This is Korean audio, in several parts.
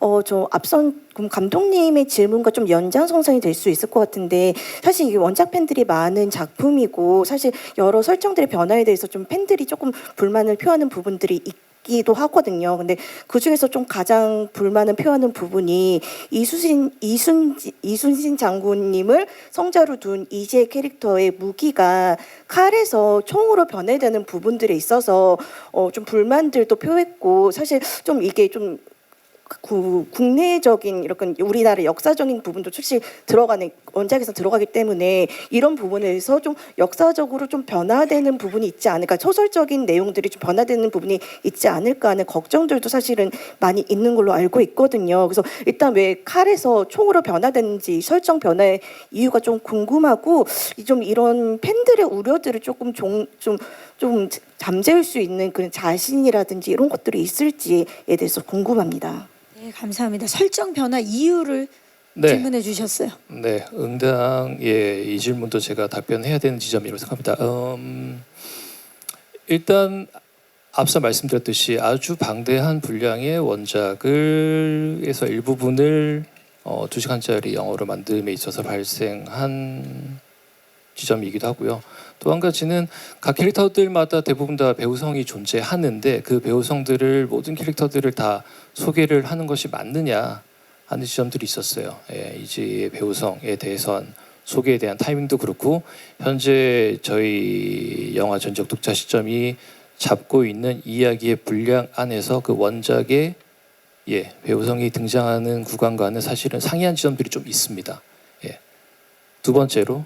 어, 저 앞선 그럼 감독님의 질문과 좀 연장선상이 될 수 있을 것 같은데 사실 이게 원작 팬들이 많은 작품이고 사실 여러 설정들의 변화에 대해서 좀 팬들이 조금 불만을 표하는 부분들이 있기도 하거든요. 근데 그 중에서 좀 가장 불만을 표하는 부분이 이수신 이순 이순신 장군님을 성자로 둔 이재 캐릭터의 무기가 칼에서 총으로 변해되는 부분들에 있어서 어, 좀 불만들도 표했고 사실 좀 이게 좀 구, 국내적인 이렇게 우리나라 역사적인 부분도 사실 들어가는 원작에서 들어가기 때문에 이런 부분에서 좀 역사적으로 좀 변화되는 부분이 있지 않을까 소설적인 내용들이 좀 변화되는 부분이 있지 않을까 하는 걱정들도 사실은 많이 있는 걸로 알고 있거든요. 그래서 일단 왜 칼에서 총으로 변화되는지 설정 변화의 이유가 좀 궁금하고 이좀 이런 팬들의 우려들을 조금 좀, 좀, 좀 잠재울 수 있는 그런 자신이라든지 이런 것들이 있을지에 대해서 궁금합니다. 네, 감사합니다. 설정 변화 이유를 네, 질문해 주셨어요. 네, 응당 예 이 질문도 제가 답변해야 되는 지점이라고 생각합니다. 음, 일단 앞서 말씀드렸듯이 아주 방대한 분량의 원작을에서 일부분을 어, 2 시간짜리 영어로 만듦에 있어서 발생한 지점이기도 하고요. 또 한 가지는 각 캐릭터들마다 대부분 다 배우성이 존재하는데 그 배우성들을 모든 캐릭터들을 다 소개를 하는 것이 맞느냐 하는 지점들이 있었어요. 예, 이지의 배우성에 대해선 소개에 대한 타이밍도 그렇고 현재 저희 영화 전적 독자 시점이 잡고 있는 이야기의 분량 안에서 그 원작의 예, 배우성이 등장하는 구간과는 사실은 상이한 지점들이 좀 있습니다. 예. 두 번째로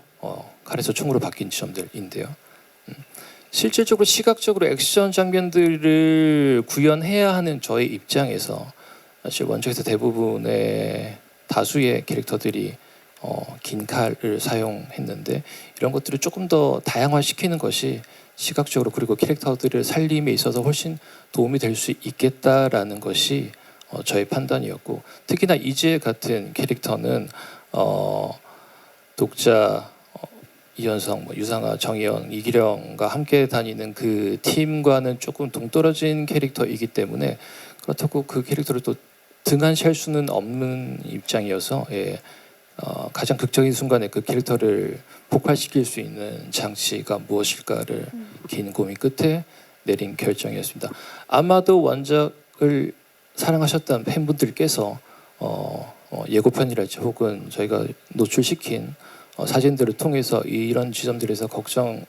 어, 칼에서 총으로 바뀐 지점들인데요. 음, 실질적으로 시각적으로 액션 장면들을 구현해야 하는 저의 입장에서 사실 원작에서 대부분의 다수의 캐릭터들이 어, 긴 칼을 사용했는데 이런 것들을 조금 더 다양화시키는 것이 시각적으로 그리고 캐릭터들을 살림에 있어서 훨씬 도움이 될 수 있겠다라는 것이 어, 저의 판단이었고 특히나 이재 같은 캐릭터는 어, 독자 어, 이현성, 뭐 유상아, 정희영, 이기령과 함께 다니는 그 팀과는 조금 동떨어진 캐릭터이기 때문에 그렇다고 그 캐릭터를 또 등한시할 수는 없는 입장이어서 예, 어, 가장 극적인 순간에 그 캐릭터를 폭발시킬 수 있는 장치가 무엇일까를 긴 고민 끝에 내린 결정이었습니다. 아마도 원작을 사랑하셨던 팬분들께서 어, 어, 예고편이랄지 혹은 저희가 노출시킨 어, 사진들을 통해서 이런 지점들에서 걱정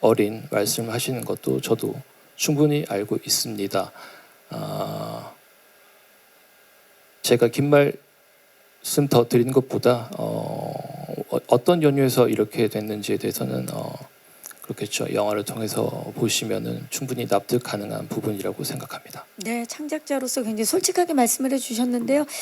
어린 말씀을 하시는 것도 저도 충분히 알고 있습니다. 아, 제가 긴 말씀 더 드리는 것보다 어, 어, 어떤 연유에서 이렇게 됐는지에 대해서는 어, 그렇겠죠. 영화를 통해서 보시면은 충분히 납득 가능한 부분이라고 생각합니다. 네, 창작자로서 굉장히 솔직하게 말씀을 해 주셨는데요.